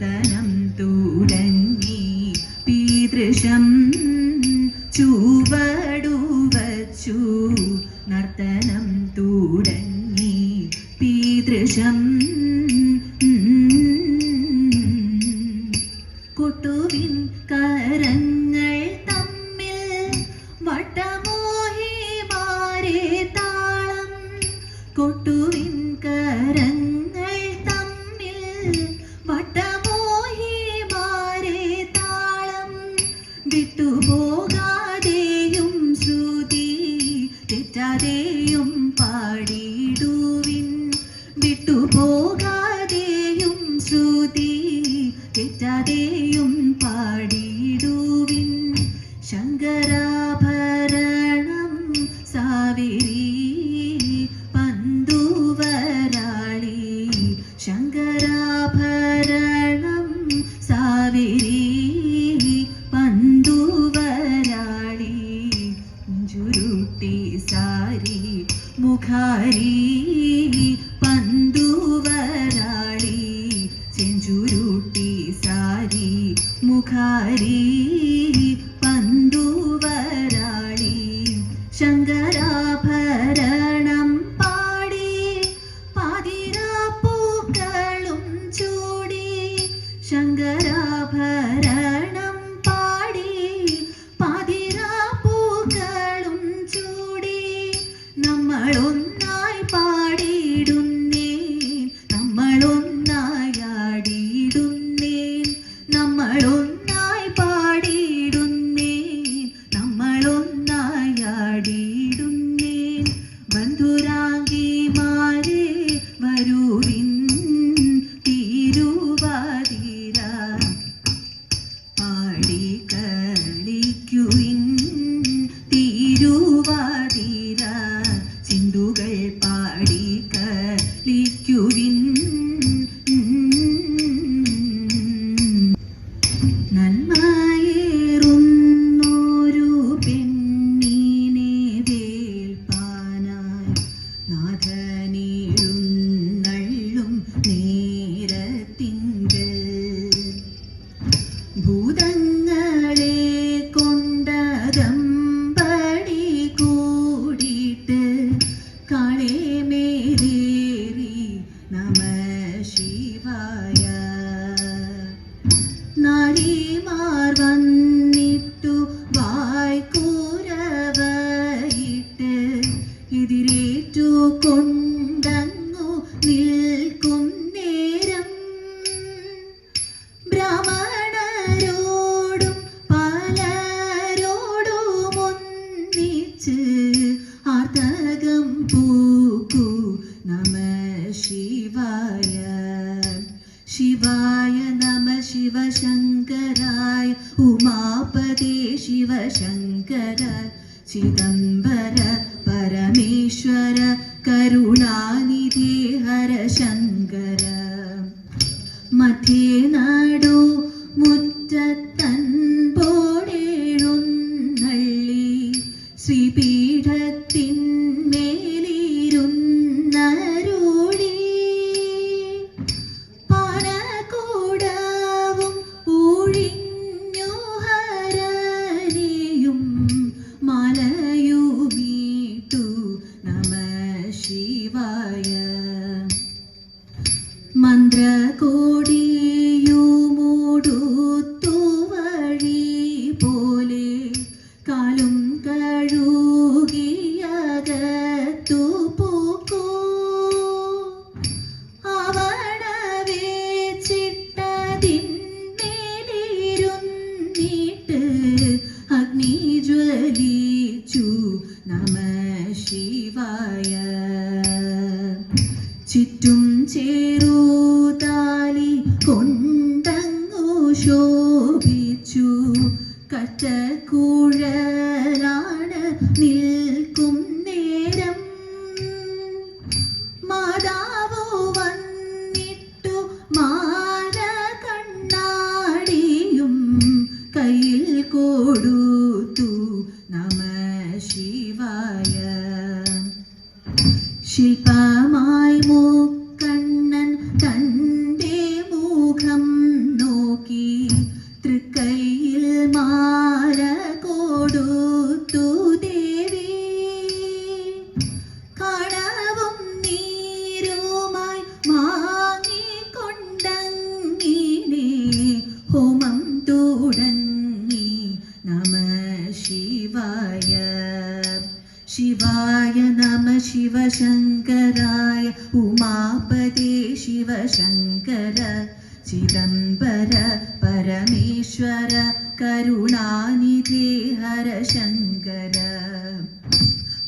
നർത്തനം തൂരങ്ങി പീതൃശം ചൂ natural. കൊണ്ടങ്ങു നിൽക്കും നേരം. ഭ്രമണരോടും പലരോടും ഒന്നിച്ച് ആർത്തകം പൂക്കൂ. നമ ശിവായ. ശിവായ നമ ശിവശങ്കരായ. ഉമാപതി ചിദംബര പരമേശ്വര കരുണാനിധി ഹര ശങ്കര മധ്യേ നായ ശോഭിച്ചു. കറ്റക്കൂഴലാണ് നീ ശങ്കര ചിദംബര പരമേശ്വര കരുണാനിധി ഹര ശങ്കര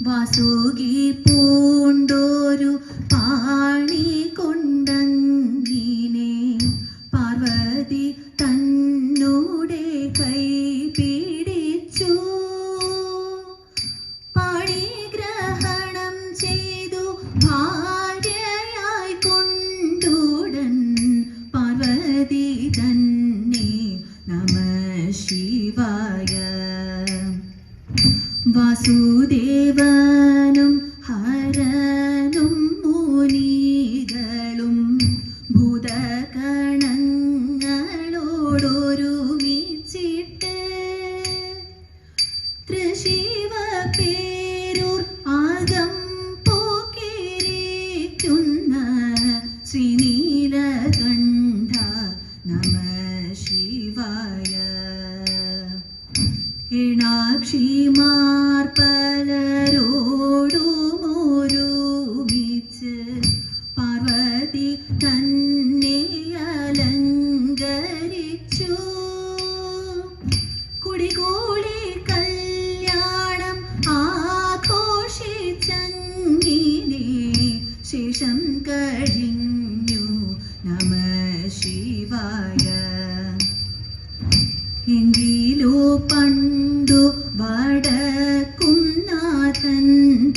വാസുകി പൂണ്ടോരു പാണി കൊണ്ട് വാസുദേവനും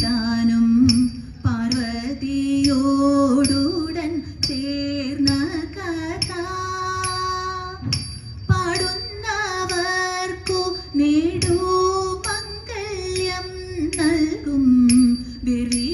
താനും പാർവതിയോടുടൻ ചേർന്ന കഥ. പാടുന്നവർക്കു നേടൂ മംഗല്യം നൽകും. ബിറിടായെന്നും